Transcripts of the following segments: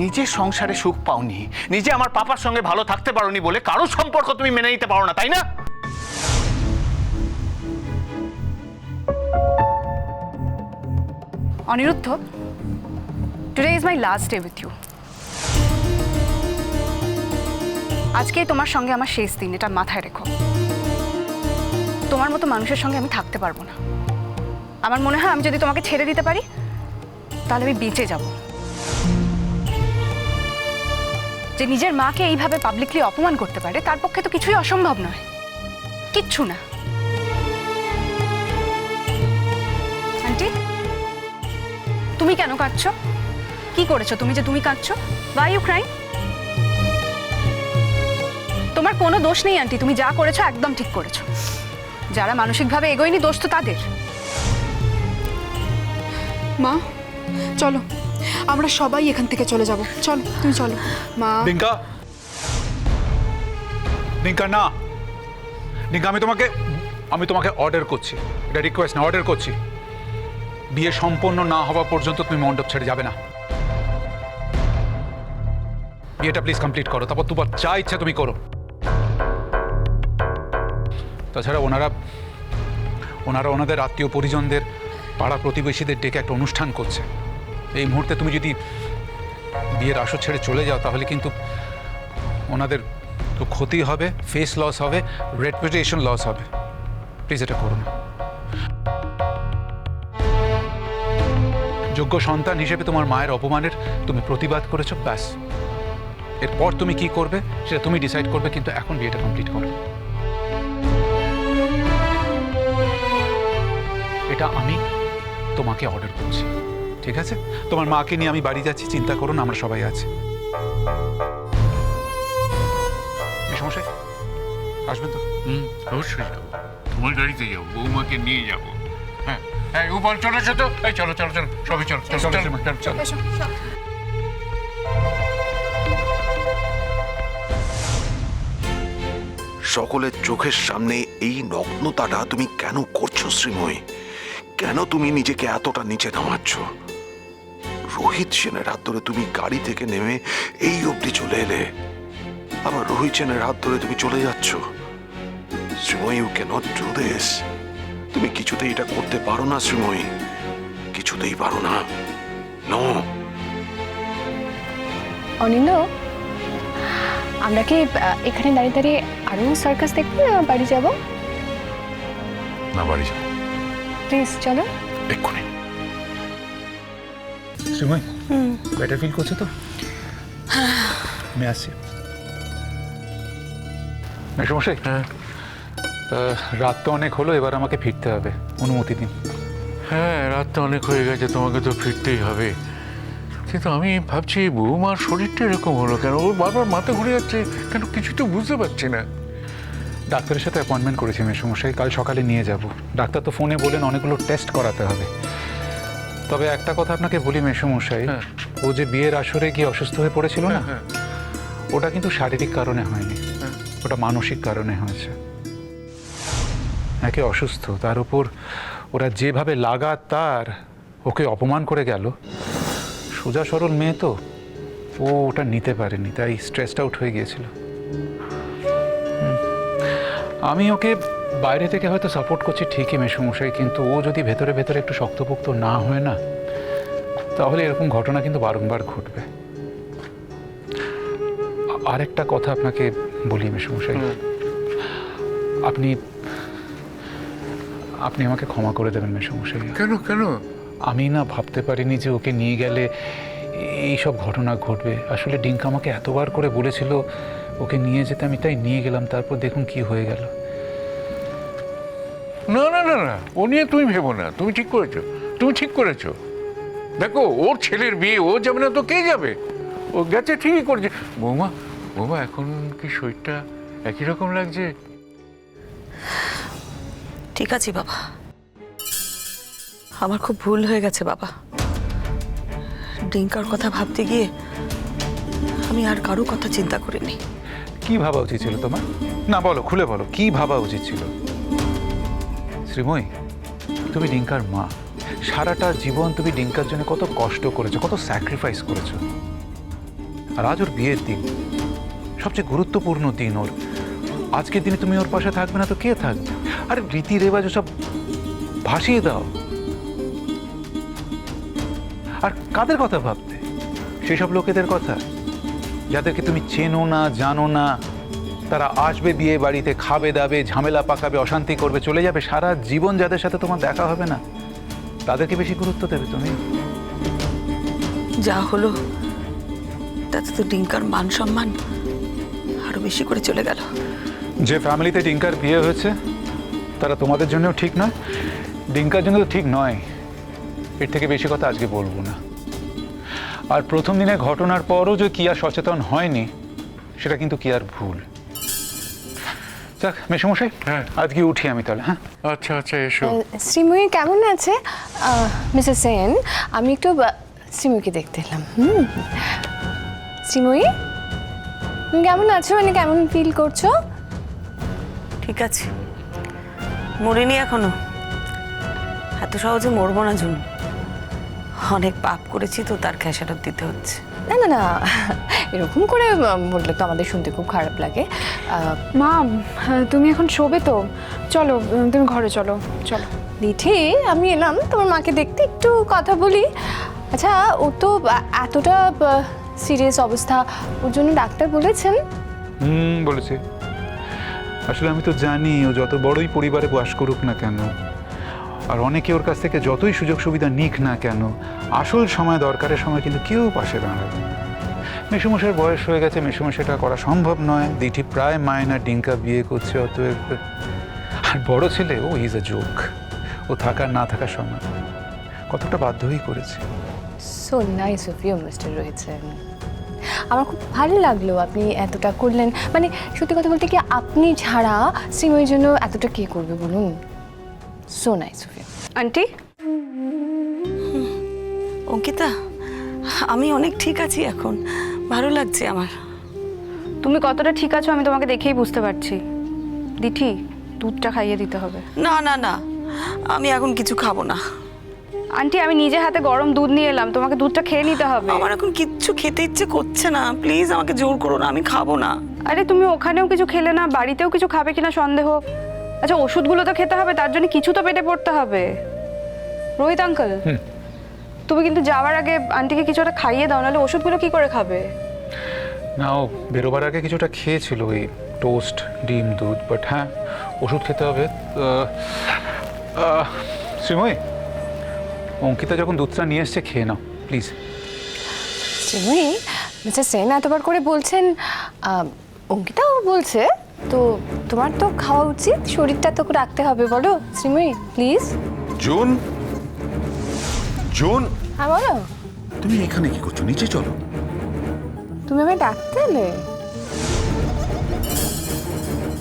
নিজের সংসারে সুখ পাওনি, নিজে আমার পাপার সঙ্গে ভালো থাকতে পারোনি বলে কারও সম্পর্ক তুমি মেনে নিতে পারো না, তাই না? Aniruddha today is my last day with you আজকেই তোমার সঙ্গে আমার শেষ দিন, এটা মাথায় রেখো। তোমার মতো মানুষের সঙ্গে আমি থাকতে পারব না। আমার মনে হয় আমি যদি তোমাকে ছেড়ে দিতে পারি, তাহলে আমি বেঁচে যাব। যে নিজের মাকে এইভাবে পাবলিকলি অপমান করতে পারে, তার পক্ষে তো কিছুই অসম্ভব নয়। কিচ্ছু না। আন্টি তুমি কেন কাঁদছ? কি করেছ তুমি যে তুমি কাঁদছো? ওয়াই ইউ ক্রাইম তোমার কোনো দোষ নেই আন্টি তুমি যা করেছ একদম ঠিক করেছ। যারা মানসিকভাবে এগোয়নি দোষ তো তাদের। মা, চলো। আমরা সবাই এখান থেকে চলে যাব। চল, তুমি চলো। মা। ডিঙ্কা ডিঙ্কা না। ডিঙ্কা আমি তোমাকে আমি তোমাকে অর্ডার করছি। এটা রিকোয়েস্ট না অর্ডার করছি। বিয়ে সম্পন্ন না হওয়া পর্যন্ত তুমি মণ্ডপ ছেড়ে যাবে না। বিয়েটা প্লিজ কমপ্লিট করো, তারপর তোমার যা ইচ্ছা তুমি করো। তাছাড়া ওনারা ওনারা ওনাদের আত্মীয় পরিজনদের, পাড়া প্রতিবেশীদের ডেকে একটা অনুষ্ঠান করছে। এই মুহূর্তে তুমি যদি বিয়ের আসর ছেড়ে চলে যাও, তাহলে কিন্তু ওনাদের তো ক্ষতি হবে ফেস লস হবে রেপুটেশন লস হবে। প্লিজ এটা করো না যোগ্য সন্তান হিসেবে তোমার মায়ের অপমানের তুমি প্রতিবাদ করেছ, ব্যাস। এরপর তুমি কি করবে, সেটা তুমি ডিসাইড করবে, কিন্তু এখন বিয়েটা কমপ্লিট করো। এটা আমি তোমাকে অর্ডার করছি। ঠিক আছে? তোমার মাকে নিয়ে আমি বাড়ি যাচ্ছি চিন্তা করো না আমরা সবাই আছি। এই সমস্যা আসবেন তো? হুম অবশ্যই যাব। তোমার গাড়িতে যাব বৌমাকে নিয়ে যাব। হ্যাঁ হ্যাঁ উপর চলে এসো তো এই চলো চলো চলো। সবাই চলো চলো চলো চলো চলো সকলের চোখের সামনে এই নগ্নতাটা তুমি কেন করছ শ্রীময়ী? কেন তুমি নিজেকে এতটা নিচে নামাচ্ছ? রোহিত সেনের হাত ধরে তুমি গাড়ি থেকে নেমে এই অবধি চলে এলে। আবার রোহিত সেনের হাত ধরে তুমি চলে যাচ্ছ। Srimoyee you can't do this তুমি কিছুতেই এটা করতে পারো না শ্রীময়ী। কিছুতেই পারো না। নো অনিন্দ আমরা কি এখানে দাঁড়িয়ে দাঁড়িয়ে আরও সার্কাস দেখব না বাড়ি যাব? না বাড়ি যাব। প্লিজ চলো। এক্ষুনি। শ্রীময় বেটার ফিল করছ তো? আমি আসছি। মেসমশাই? হ্যাঁ। রাত তো অনেক হলো এবার আমাকে ফিরতে হবে। অনুমতি দিন। হ্যাঁ রাত তো অনেক হয়ে গেছে তোমাকে তো ফিরতেই হবে। কিন্তু আমি ভাবছি বৌমার শরীরটা এরকম হলো কেন? ওর বারবার মাথা ঘুরে যাচ্ছে কেন কিছু তো বুঝতে পারছি না। ডাক্তারের সাথে অ্যাপয়েন্টমেন্ট করেছি মেসমশাই কাল সকালে নিয়ে যাব। ডাক্তার তো ফোনে বলেন অনেকগুলো টেস্ট করাতে হবে। তবে একটা কথা আপনাকে বলি মেসমশাই হ্যাঁ। ও যে বিয়ের আসরে গিয়ে অসুস্থ হয়ে পড়েছিল না হ্যাঁ, ওটা কিন্তু শারীরিক কারণে হয়নি হ্যাঁ। ওটা মানসিক কারণে হয়েছে একে অসুস্থ তার উপর ওরা যেভাবে লাগাতার ওকে অপমান করে গেল সোজা সরল মেয়ে তো ও ওটা নিতে পারেনি তাই স্ট্রেসড আউট হয়ে গিয়েছিল আমি ওকে বাইরে থেকে হয়তো সাপোর্ট করছি ঠিকই মেসমশাই কিন্তু ও যদি ভেতরে ভেতরে একটু শক্তপোক্ত না হয় না তাহলে এরকম ঘটনা কিন্তু বারংবার ঘটবে। আরেকটা কথা আপনাকে বলি মেসমশাই। আপনি আপনি আমাকে ক্ষমা করে দেবেন মেসমশাই। কেন কেন? আমি না ভাবতে পারিনি যে ওকে নিয়ে গেলে এই সব ঘটনা ঘটবে। আসলে ডিঙ্কা আমাকে এতবার করে বলেছিল ওকে নিয়ে যেতে আমি তাই নিয়ে গেলাম তারপর দেখুন কি হয়ে গেল। না না ও নিয়ে তুমি ভেবো না তুমি ঠিক করেছ তুমি ঠিক করেছ। দেখো ওর ছেলের বিয়ে ও যাবে না তো কে যাবে? ও গেছে ঠিকই করেছে। বৌমা বৌমা এখন কি শরীরটা একই রকম লাগছে? ঠিক আছে বাবা। আমার খুব ভুল হয়ে গেছে বাবা। ডিঙ্কার কথা ভাবতে গিয়ে আমি আর কারও কথা চিন্তা করিনি। কি ভাবা উচিত ছিল তোমার? না বলো খুলে বলো কি ভাবা উচিত ছিল? শ্রীময়ী, তুমি ডিঙ্কার মা। সারাটা জীবন তুমি ডিঙ্কার জন্য কত কষ্ট করেছ, কত স্যাক্রিফাইস করেছ। আর আজ ওর বিয়ের দিন, সবচেয়ে গুরুত্বপূর্ণ দিন ওর। আজকের দিনে তুমি ওর পাশে থাকবে না তো কে থাকবে? আর রীতি রেওয়াজ সব ভাসিয়ে দাও। আর কাদের কথা ভাবতে? সেসব লোকেদের কথা, যাদেরকে তুমি চেনো না, জানো না তারা আসবে বিয়ে বাড়িতে খাবে দাবে ঝামেলা পাকাবে অশান্তি করবে চলে যাবে। সারা জীবন যাদের সাথে তোমার দেখা হবে না তাদেরকে বেশি গুরুত্ব দেবে তুমি। যা হলো তাতে তো ডিঙ্কার মান সম্মান আরও বেশি করে চলে গেল। যে ফ্যামিলিতে ডিঙ্কার বিয়ে হয়েছে তারা তোমাদের জন্যও ঠিক নয়। ডিঙ্কার জন্য তো ঠিক নয় এর থেকে বেশি কথা আজকে বলব না। আর প্রথম দিনের ঘটনার পরও যে কিয়া সচেতন হয়নি সেটা কিন্তু কিয়ার ভুল। যাক মেসমশাই? হ্যাঁ। আজকে উঠি আমি তাহলে হ্যাঁ? আচ্ছা আচ্ছা এসো। শ্রীময়ী কেমন আছে? মিসেস সেন আমি একটু শ্রীময়ীকে দেখতে এলাম হুম? শ্রীময়ী? তুমি কেমন আছো? মানে কেমন ফিল করছ? ঠিক আছে। মরিনি এখনও। এত সহজে মরবো না জুন। অনেক পাপ করেছি তো তার খেসারত দিতে হচ্ছে। না না না এরকম করে বললে তো আমাদের শুনতে খুব খারাপ লাগে। মা তুমি এখন শোবে তো? চলো তুমি ঘরে চলো চলো। দিঠি আমি এলাম তোমার মাকে দেখতে একটু কথা বলি। আচ্ছা ও তো এতটা সিরিয়াস অবস্থা ওর জন্য ডাক্তার বলেছেন? হুম বলেছে। আসলে আমি তো জানি ও যত বড়ই পরিবারে বাস করুক না কেন আর অনেকে ওর কাছ থেকে যতই সুযোগ সুবিধা নিক না কেন, আসল সময় দরকারের সময় কিন্তু কেউ পাশে দাঁড়াবে না। মেসুমশাইয়ের বয়স হয়ে গেছে মেসুমশাইটা করা সম্ভব নয়। দিঠি প্রায় মায়না ডিঙ্কা বিয়ে করছে, অতএব আর বড় ছেলে, ও ইজ এ জোক ও থাকার না থাকার সময় কতটা বাধ্যই করেছে। So nice of you mister রয়েছেন আমার খুব ভালো লাগল আপনি এতটা করলেন। মানে সত্যি কথা বলতে কি, আপনি ছাড়া শ্রীময়ীর জন্য এতটা কে করবে বলুন? So nice of aunty? Ankita আমি অনেক ঠিক আছি এখন। ভালো লাগছে আমার। তুমি কতটা ঠিক আছো আমি তোমাকে দেখেই বুঝতে পারছি। দিঠি দুধটা খাইয়ে দিতে হবে। না না না আমি এখন কিছু খাব না। আন্টি আমি নিজে হাতে গরম দুধ নিয়ে এলাম তোমাকে দুধটা খেয়ে নিতে হবে। আমার এখন কিচ্ছু খেতে ইচ্ছে করছে না। প্লিজ আমাকে জোর করো না আমি খাব না। আরে তুমি ওখানেও কিছু খেলে না বাড়িতেও কিছু খাবে কিনা সন্দেহ। আচ্ছা ওষুধগুলো তো খেতে হবে তার জন্য কিছু তো পেটে পড়তে হবে। রোহিত আঙ্কেল তুমি কিন্তু যাওয়ার আগে আন্টিকে কিছু একটা খাইয়ে দাও নাহলে ওষুধগুলো কি করে খাবে? না ও বেরোবার আগে কিছুটা খেয়েছিল ওই টোস্ট ডিম দুধ বাট হ্যাঁ ওষুধ খেতে হবে। শ্রীময়ী অঙ্কিতা যখন দুধটা নিয়ে এসছে খেয়ে নাও প্লিজ শ্রীময়ী মিস্টার সেন এতবার করে বলছেন অঙ্কিতাও বলছে তো তোমার তো খাওয়া উচিত শরীরটা তো রাখতে হবে বলো? Srimoyee please June? জুন? হ্যাঁ বলো। তুমি এখানে কি করছ? নিচে চলো। তুমি আমায় ডাকতে এলে?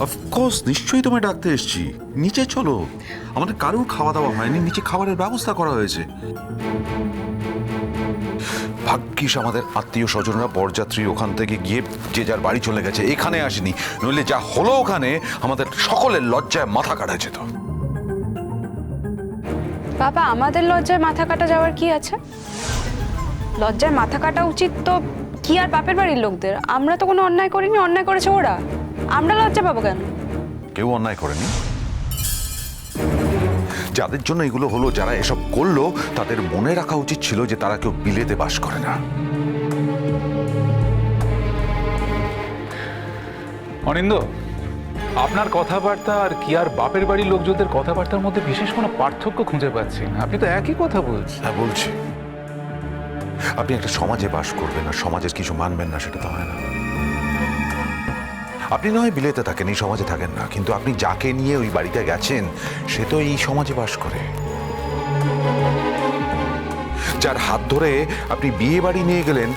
অফকোর্স নিশ্চয়ই তোমায় ডাকতে এসেছি। নিচে চলো। আমাদের কারোর খাওয়া দাওয়া হয়নি নিচে খাবারের ব্যবস্থা করা হয়েছে। ভাগ্যিস আমাদের আত্মীয় স্বজনরা বরযাত্রী ওখান থেকে গিয়ে যে যার বাড়ি চলে গেছে এখানে আসেনি। নইলে যা হলো ওখানে আমাদের সকলের লজ্জায় মাথা কাটা যেত। বাবা আমাদের লজ্জায় মাথা কাটা যাওয়ার কি আছে? লজ্জায় মাথা কাটা উচিত তো কি আর বাপের বাড়ির লোকদের? আমরা তো কোনো অন্যায় করিনি অন্যায় করেছে ওরা। আমরা লজ্জা পাবো কেন? কেউ অন্যায় করেনি। যাদের জন্য এগুলো হলো যারা এসব করল তাদের মনে রাখা উচিত ছিল যে তারা কেউ বিলেতে বাস করে না। অনিন্দ আপনার কথাবার্তা আর কি আর বাপের বাড়ির লোকজনদের কথাবার্তার মধ্যে বিশেষ কোনো পার্থক্য খুঁজে পাচ্ছি না। আপনি তো একই কথা বলছেন। হ্যাঁ বলছি। আপনি একটা সমাজে বাস করবেন না সমাজের কিছু মানবেন না সেটা তো হয় না। আপনি নয় বিলেতে থাকেন, এই সমাজে থাকেন না। কিন্তু আপনি যাকে নিয়ে ওই বাড়িতে গেছেন, সে তো এই সমাজে বাস করে। যার হাত ধরে আপনি বিয়ে বাড়ি নিয়ে গেলেন,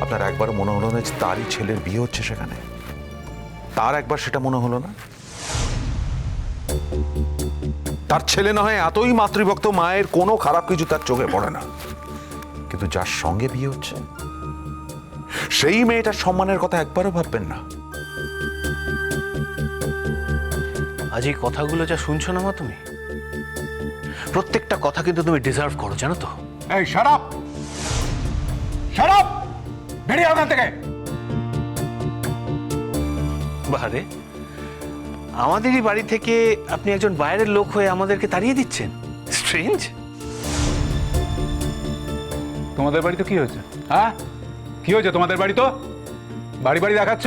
আপনার একবার মনে হলো না যে তারই ছেলের বিয়ে হচ্ছে সেখানে। তার একবার সেটা মনে হলো না? তার ছেলে না হয় এতই মাতৃভক্ত, মায়ের কোনো খারাপ কিছু তার চোখে পড়ে না। কিন্তু যার সঙ্গে বিয়ে হচ্ছে সেই মেয়েটার সম্মানের কথা একবারও ভাববেন না। আজ এই কথাগুলো যা শুনছো না মা তুমি? প্রত্যেকটা কথা কিন্তু তুমি ডিজার্ভ করো জানো তো? এই সারাপ সারাপ বেরিয়ে ওখান থেকে! বাহারে আমাদেরই বাড়ি থেকে আপনি একজন বাইরের লোক হয়ে আমাদেরকে তাড়িয়ে দিচ্ছেন? স্ট্রেঞ্জ তোমাদের বাড়ি তো কি হয়েছে? হ্যাঁ? কি হয়েছে তোমাদের বাড়ি তো? বাড়ি বাড়ি দেখাচ্ছ?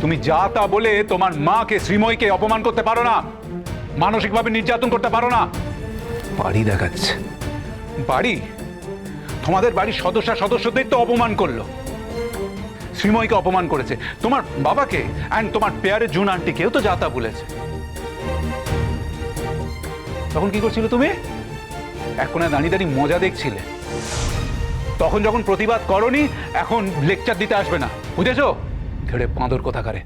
তুমি যা তা বলে তোমার মাকে শ্রীময়কে অপমান করতে পারো না। মানসিকভাবে নির্যাতন করতে পারো না। বাড়ি দেখাচ্ছে। বাড়ি? তোমাদের বাড়ির সদস্য সদস্যদের তো অপমান করল। শ্রীময়কে অপমান করেছে। তোমার বাবাকে অ্যান্ড তোমার পেয়ারের জুন আন্টিকেও তো যাতা বলেছে। তখন কি করছিলে তুমি? এক কোনায় দাঁড়িয়ে দাঁড়িয়ে মজা দেখছিলে। তখন যখন প্রতিবাদ করনি এখন লেকচার দিতে আসবে না। বুঝেছ? ধরে পাঁদর কোথাকারে?